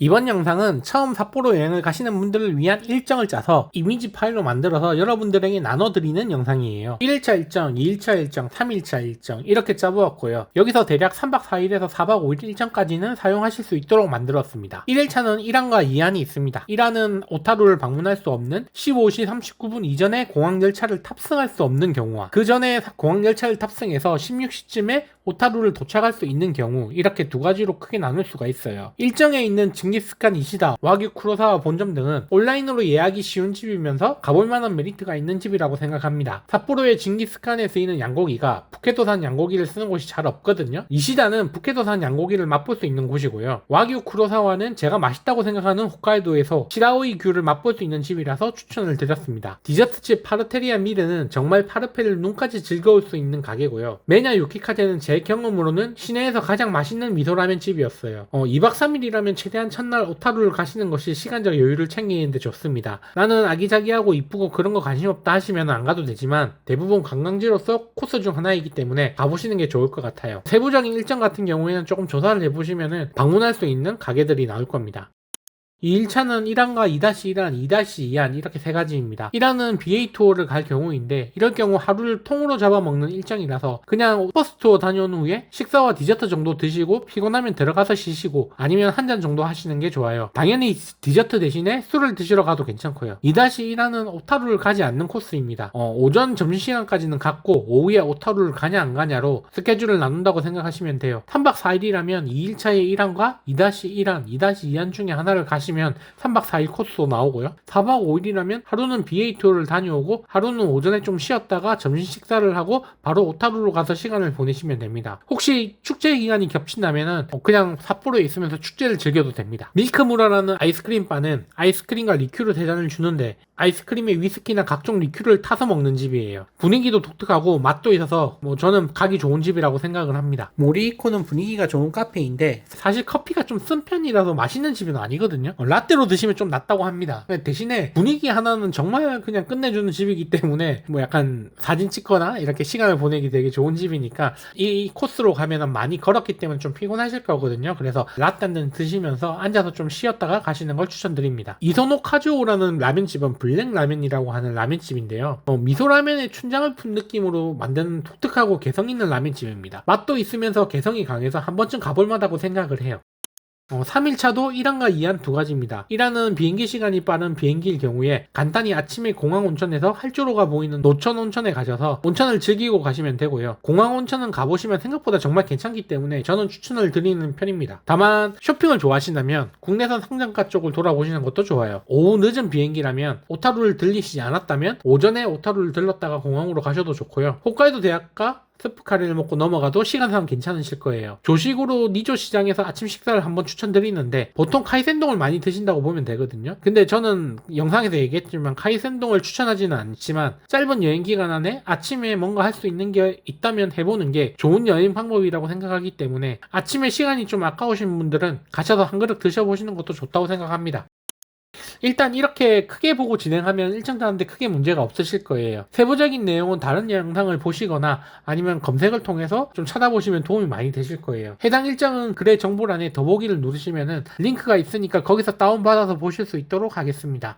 이번 영상은 처음 삿포로 여행을 가시는 분들을 위한 일정을 짜서 이미지 파일로 만들어서 여러분들에게 나눠드리는 영상이에요. 1일차 일정, 2일차 일정, 3일차 일정 이렇게 짜보았고요. 여기서 대략 3박 4일에서 4박 5일 일정까지는 사용하실 수 있도록 만들었습니다. 1일차는 1안과 2안이 있습니다. 1안은 오타루를 방문할 수 없는 15시 39분 이전에 공항 열차를 탑승할 수 없는 경우와 그 전에 공항 열차를 탑승해서 16시쯤에 오타루를 도착할 수 있는 경우 이렇게 두 가지로 크게 나눌 수가 있어요. 일정에 있는 징기스칸 이시다, 와규 쿠로사와 본점 등은 온라인으로 예약이 쉬운 집이면서 가볼 만한 메리트가 있는 집이라고 생각합니다. 삿포로의 징기스칸에 쓰이는 양고기가 푸켓도산 양고기를 쓰는 곳이 잘 없거든요. 이시다는 푸켓도산 양고기를 맛볼 수 있는 곳이고요. 와규 쿠로사와는 제가 맛있다고 생각하는 홋카이도에서 시라오이 귤을 맛볼 수 있는 집이라서 추천을 드렸습니다. 디저트집 파르테리아 미르는 정말 파르페를 눈까지 즐거울 수 있는 가게고요. 메냐 유키카제는 제 경험으로는 시내에서 가장 맛있는 미소라면 집이었어요. 어, 2박 3일이라면 최대한 첫날 오타루를 가시는 것이 시간적 여유를 챙기는데 좋습니다. 나는 아기자기하고 이쁘고 그런 거 관심 없다 하시면 안 가도 되지만 대부분 관광지로서 코스 중 하나이기 때문에 가보시는 게 좋을 것 같아요. 세부적인 일정 같은 경우에는 조금 조사를 해보시면 방문할 수 있는 가게들이 나올 겁니다. 이 1차는 1안과 2-1안, 2-2안 이렇게 세 가지입니다. 1안은 BA 투어를 갈 경우인데 이럴 경우 하루를 통으로 잡아먹는 일정이라서 그냥 버스 투어 다녀온 후에 식사와 디저트 정도 드시고 피곤하면 들어가서 쉬시고 아니면 한 잔 정도 하시는 게 좋아요. 당연히 디저트 대신에 술을 드시러 가도 괜찮고요. 2-1안은 오타루를 가지 않는 코스입니다. 어, 오전 점심시간까지는 갔고 오후에 오타루를 가냐 안 가냐로 스케줄을 나눈다고 생각하시면 돼요. 3박 4일이라면 2일차의 1안과 2-1안, 2-2안 중에 하나를 가시 하시면 3박 4일 코스도 나오고요. 4박 5일이라면 하루는 BA 투어를 다녀오고 하루는 오전에 좀 쉬었다가 점심 식사를 하고 바로 오타루로 가서 시간을 보내시면 됩니다. 혹시 축제 기간이 겹친다면은 어, 그냥 삿포로에 있으면서 축제를 즐겨도 됩니다. 밀크무라라는 아이스크림 바는 아이스크림과 리큐르 대잔을 주는데 아이스크림에 위스키나 각종 리큐를 타서 먹는 집이에요. 분위기도 독특하고 맛도 있어서 뭐 저는 가기 좋은 집이라고 생각을 합니다. 모리이코는 분위기가 좋은 카페인데 사실 커피가 좀 쓴 편이라서 맛있는 집은 아니거든요. 어, 라떼로 드시면 좀 낫다고 합니다. 대신에 분위기 하나는 정말 그냥 끝내주는 집이기 때문에 뭐 약간 사진 찍거나 이렇게 시간을 보내기 되게 좋은 집이니까 이 코스로 가면은 많이 걸었기 때문에 좀 피곤하실 거거든요. 그래서 라떼 한잔 드시면서 앉아서 좀 쉬었다가 가시는 걸 추천드립니다. 이소노 카즈오라는 라면집은 블랙 라면이라고 하는 라면집인데요. 어, 미소 라면의 춘장을 푼 느낌으로 만드는 독특하고 개성 있는 라면집입니다. 맛도 있으면서 개성이 강해서 한 번쯤 가볼 만하다고 생각을 해요. 어, 3일차도 1안과 2안 두 가지입니다. 1안은 비행기 시간이 빠른 비행기일 경우에 간단히 아침에 공항 온천에서 활주로가 보이는 노천 온천에 가셔서 온천을 즐기고 가시면 되고요. 공항 온천은 가보시면 생각보다 정말 괜찮기 때문에 저는 추천을 드리는 편입니다. 다만 쇼핑을 좋아하신다면 국내선 상장가 쪽을 돌아보시는 것도 좋아요. 오후 늦은 비행기라면 오타루를 들리시지 않았다면 오전에 오타루를 들렀다가 공항으로 가셔도 좋고요. 홋카이도 대학가 스프카레를 먹고 넘어가도 시간상 괜찮으실 거예요. 조식으로 니조 시장에서 아침 식사를 한번 추천드리는데 보통 카이센동을 많이 드신다고 보면 되거든요. 근데 저는 영상에서 얘기했지만 카이센동을 추천하지는 않지만 짧은 여행 기간 안에 아침에 뭔가 할 수 있는 게 있다면 해보는 게 좋은 여행 방법이라고 생각하기 때문에 아침에 시간이 좀 아까우신 분들은 가셔서 한 그릇 드셔보시는 것도 좋다고 생각합니다. 일단 이렇게 크게 보고 진행하면 일정 짜는데 크게 문제가 없으실 거예요. 세부적인 내용은 다른 영상을 보시거나 아니면 검색을 통해서 좀 찾아보시면 도움이 많이 되실 거예요. 해당 일정은 글의 정보란에 더보기를 누르시면은 링크가 있으니까 거기서 다운받아서 보실 수 있도록 하겠습니다.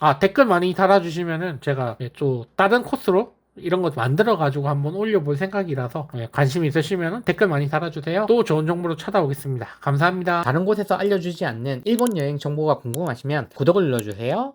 아, 댓글 많이 달아주시면은 제가 예, 또 다른 코스로 이런 거 만들어 가지고 한번 올려볼 생각이라서 예, 관심 있으시면 댓글 많이 달아주세요. 또 좋은 정보로 찾아오겠습니다. 감사합니다. 다른 곳에서 알려주지 않는 일본 여행 정보가 궁금하시면 구독을 눌러주세요.